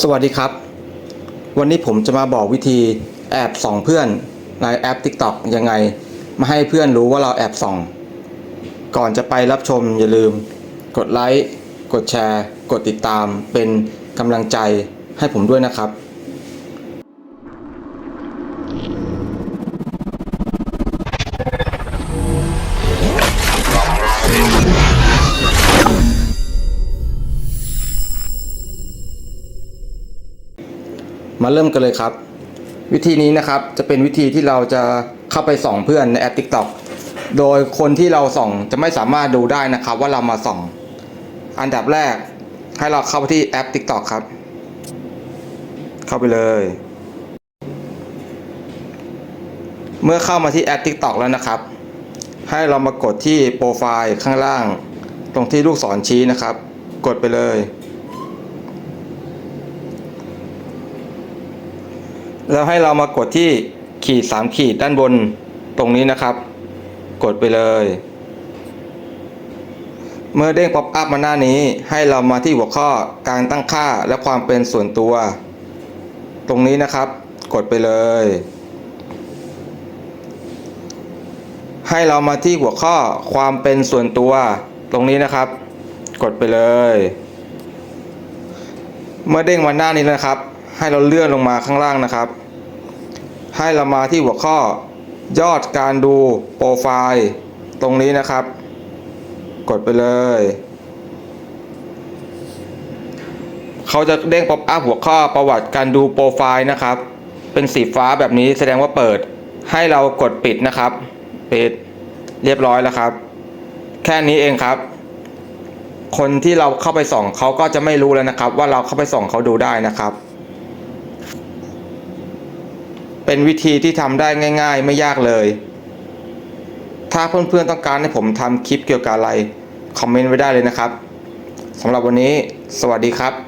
สวัสดีครับ วันนี้ผมจะมาบอกวิธีแอบส่องเพื่อนในแอป TikTok ยังไง มาให้เพื่อนรู้ว่าเราแอบส่อง ก่อนจะไปรับชมอย่าลืม กดไลค์ กดแชร์ กดติดตามเป็นกำลังใจให้ผมด้วยนะครับ มาเริ่มกันเลยครับ วิธีนี้นะครับจะเป็นวิธีที่เราจะเข้าไปส่องเพื่อนในแอป TikTok โดยคนที่เราส่องจะไม่สามารถดูได้นะครับ ว่าเรามาส่อง อันดับแรกให้เราเข้าไปที่แอป TikTok ครับ เข้าไปเลย เมื่อเข้ามาที่แอป TikTok แล้วนะครับ ให้เรามากดที่โปรไฟล์ข้างล่าง ตรงที่ลูกศรชี้นะครับ กดไปเลย แล้วให้เรามากดที่ขีดสามขีดด้านบนตรงนี้นะครับ กดไปเลย เมื่อเด้งป๊อปอัพมาหน้านี้ ให้เรามาที่หัวข้อการตั้งค่าและความเป็นส่วนตัว ตรงนี้นะครับ กดไปเลย ให้เรามาที่หัวข้อความเป็นส่วนตัว ตรงนี้นะครับ กดไปเลย เมื่อเด้งมาหน้านี้นะครับ ให้เราเลื่อนลงมาข้างล่างนะครับ ให้เรามาที่หัวข้อยอดการดูโปรไฟล์ตรงนี้นะครับ กดไปเลยเขาจะเด้งป๊อปอัพหัวข้อประวัติการดูโปรไฟล์นะครับ เป็นสีฟ้าแบบนี้แสดงว่าเปิด ให้เรากดปิดนะครับ ปิดเรียบร้อยแล้วครับ แค่นี้เองครับ คนที่เราเข้าไปส่องเขาก็จะไม่รู้แล้วนะครับ ว่าเราเข้าไปส่องเขาดูได้นะครับ เป็นวิธีที่ทำได้ง่าย ๆ ไม่ยากเลย ถ้าเพื่อนๆต้องการให้ผมทำคลิปเกี่ยวกับอะไร คอมเมนต์ไว้ได้เลยนะครับสำหรับวันนี้ สวัสดีครับ